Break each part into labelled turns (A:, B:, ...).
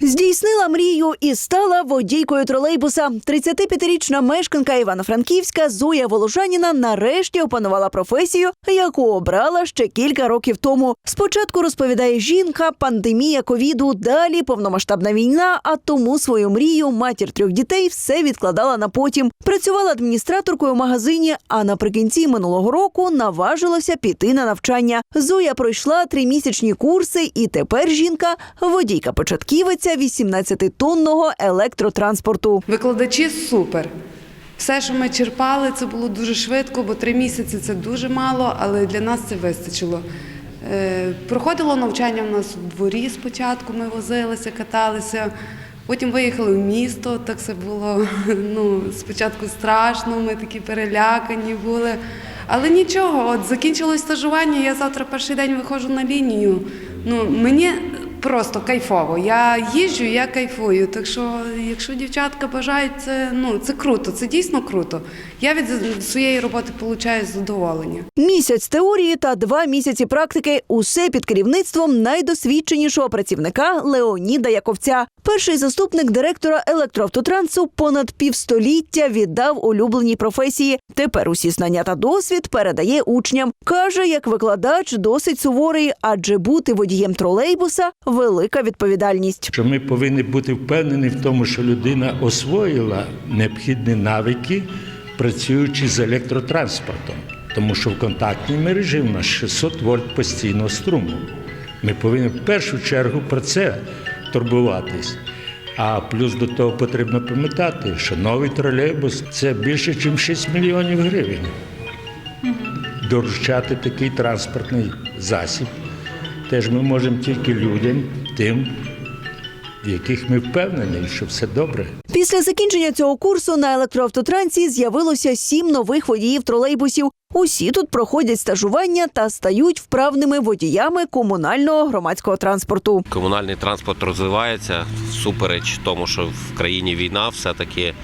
A: Здійснила мрію і стала водійкою тролейбуса. 35-річна мешканка Івано-Франківська Зоя Воложаніна нарешті опанувала професію, яку обрала ще кілька років тому. Спочатку розповідає жінка, пандемія ковіду, далі повномасштабна війна. А тому свою мрію матір трьох дітей все відкладала на потім. Працювала адміністраторкою в магазині, а наприкінці минулого року наважилася піти на навчання. Зоя пройшла тримісячні курси, і тепер жінка водійка початківиця 18-тонного електротранспорту.
B: Викладачі супер. Все, що ми черпали, це було дуже швидко, бо три місяці це дуже мало, але для нас це вистачило. Е, Проходило навчання в нас у дворі спочатку, ми возилися, каталися. Потім виїхали в місто, так це було ну, спочатку страшно, ми такі перелякані були. Але нічого, от закінчилось стажування, я завтра перший день виходжу на лінію. Ну, мені просто кайфово. Я їжджу, я кайфую. Так що, якщо дівчатка бажають, це, ну, це круто, це дійсно круто. Я від своєї роботи отримую задоволення.
A: Місяць теорії та два місяці практики усе під керівництвом найдосвідченішого працівника Леоніда Яковця. Перший заступник директора електроавтотрансу понад півстоліття віддав улюбленій професії. Тепер усі знання та досвід передає учням. каже, як викладач досить суворий, адже бути водієм тролейбуса велика відповідальність.
C: що ми повинні бути впевнені в тому, що людина освоїла необхідні навики, працюючи з електротранспортом. Тому що в контактній мережі в нас 600 вольт постійного струму. Ми повинні в першу чергу про це турбуватись. А плюс до того потрібно пам'ятати, що новий тролейбус це більше, ніж 6 мільйонів гривень. Доручати такий транспортний засіб теж ми можемо тільки людям, тим, в яких ми впевнені, що все добре.
A: Після закінчення цього курсу на електроавтотрансі з'явилося сім нових водіїв тролейбусів. Усі тут проходять стажування та стають вправними водіями комунального громадського транспорту.
D: Комунальний транспорт розвивається всупереч тому, що в країні війна, все-таки е,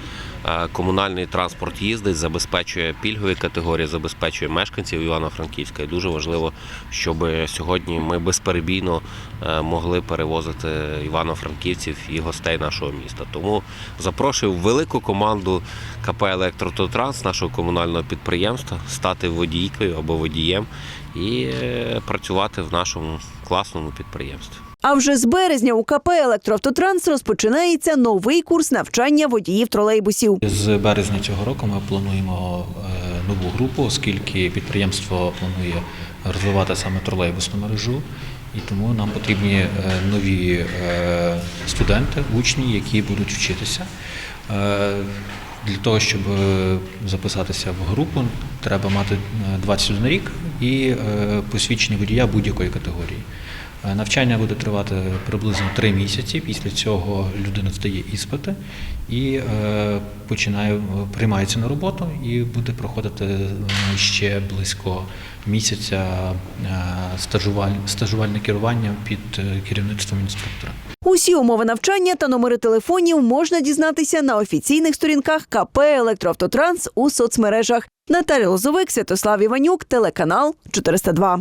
D: комунальний транспорт їздить, забезпечує пільгові категорії, забезпечує мешканців Івано-Франківська. І дуже важливо, щоб сьогодні ми безперебійно е, могли перевозити івано-франківців і гостей нашого міста. Тому запрошую велику команду КП «Електрототранс» нашого комунального підприємства стати водійкою або водієм і е, працювати в нашому класному підприємстві.
A: А вже з березня у КП «Електроавтотранс» розпочинається новий курс навчання водіїв тролейбусів.
E: З березня цього року ми плануємо е, нову групу, оскільки підприємство планує розвивати саме тролейбусну мережу, і тому нам потрібні е, нові е, студенти, учні, які будуть вчитися. Для того, щоб записатися в групу, треба мати е, 21 рік і посвідчення водія будь-якої категорії. Е, Навчання буде тривати приблизно три місяці. Після цього людина здає іспити і е, починає е, приймається на роботу і буде проходити ще близько місяця стажувальне керування під керівництвом інструктора.
A: Усі умови навчання та номери телефонів можна дізнатися на офіційних сторінках КП «Електроавтотранс» у соцмережах. Наталя Лозовик, Святослав Іванюк, телеканал 402.